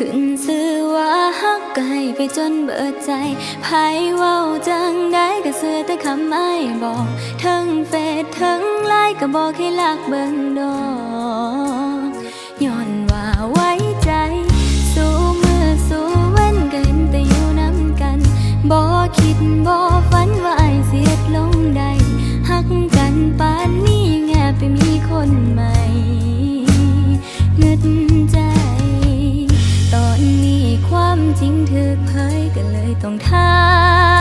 ขึ้นซื้อว่าฮักก็ให้ไปจนเบิดใจไผเว้าจังได้ก็เสือแต่คำไม่บอก ทั้งเฟซทั้งไลน์ก็บอกให้ลักเบิ่งดอกย้อนว่าไว้ใจ สู้มือสู้เว้นก็เห็นแต่อยู่น้ำกันบ่คิดบ่ฝันว่าไอเสียดลงได้หักกันปานนี้แงไปมีคนใหม่ ต้องถา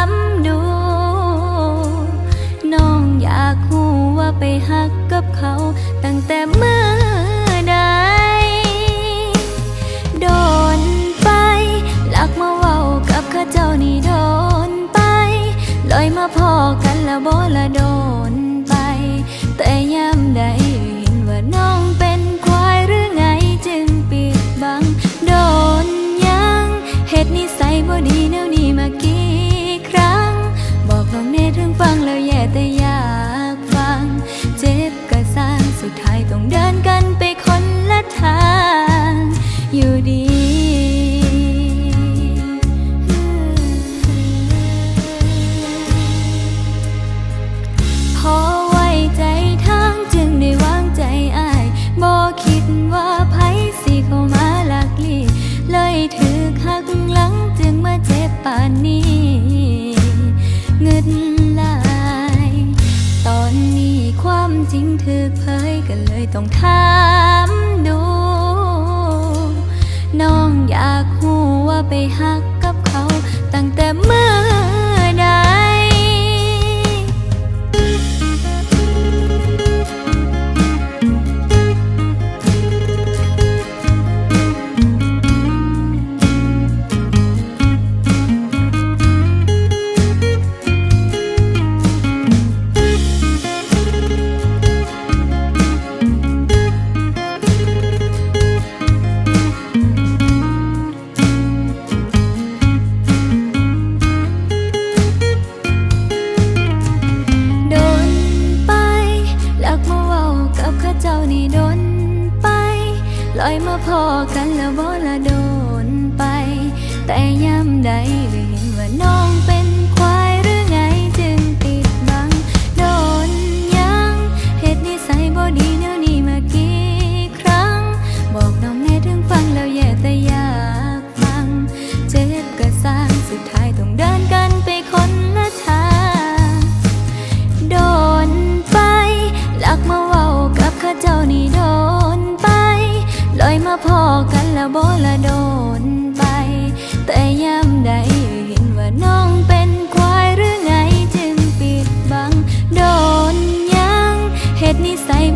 มดู น้องอยากหูว่าไปหักกับเขา ตั้งแต่เมื่อใด โดนไป ลักมาเว้ากับข้าเจ้านี่โดนไป ลอยมาพอกันแล้วบ่ละโดนไป แต่ยามใดเห็นว่าน้องเป็นควายหรือไงจึงปิดบัง โดนยังเหตุนิสัยบ่ดีแนว สร้างสุดท้ายต้องเดินกันไปคนละทางอยู่ดีพอไว้ใจทางจึงได้วางใจอายบ่คิดว่าไผสิเข้ามาลักลีเลยถือหักหลังจึงมาเจ็บป่านนี้เงินลาย ตอนนี้ความจริงถูกเผย ก็เลยต้องถามดู น้องอยากหูว่าไปหักกับเขา ตั้งแต่เมื่อ ยมาพอกันแล้วบ่ละโดนไป แต่ย้ำใด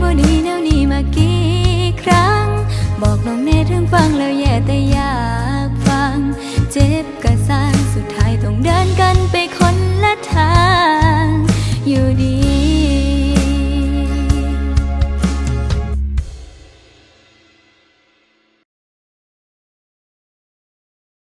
บ่ดีแนวนี้มากี่ครั้ง บอกน้องแม่ถึงฟังแล้วแย่แต่อยากฟัง เจ็บ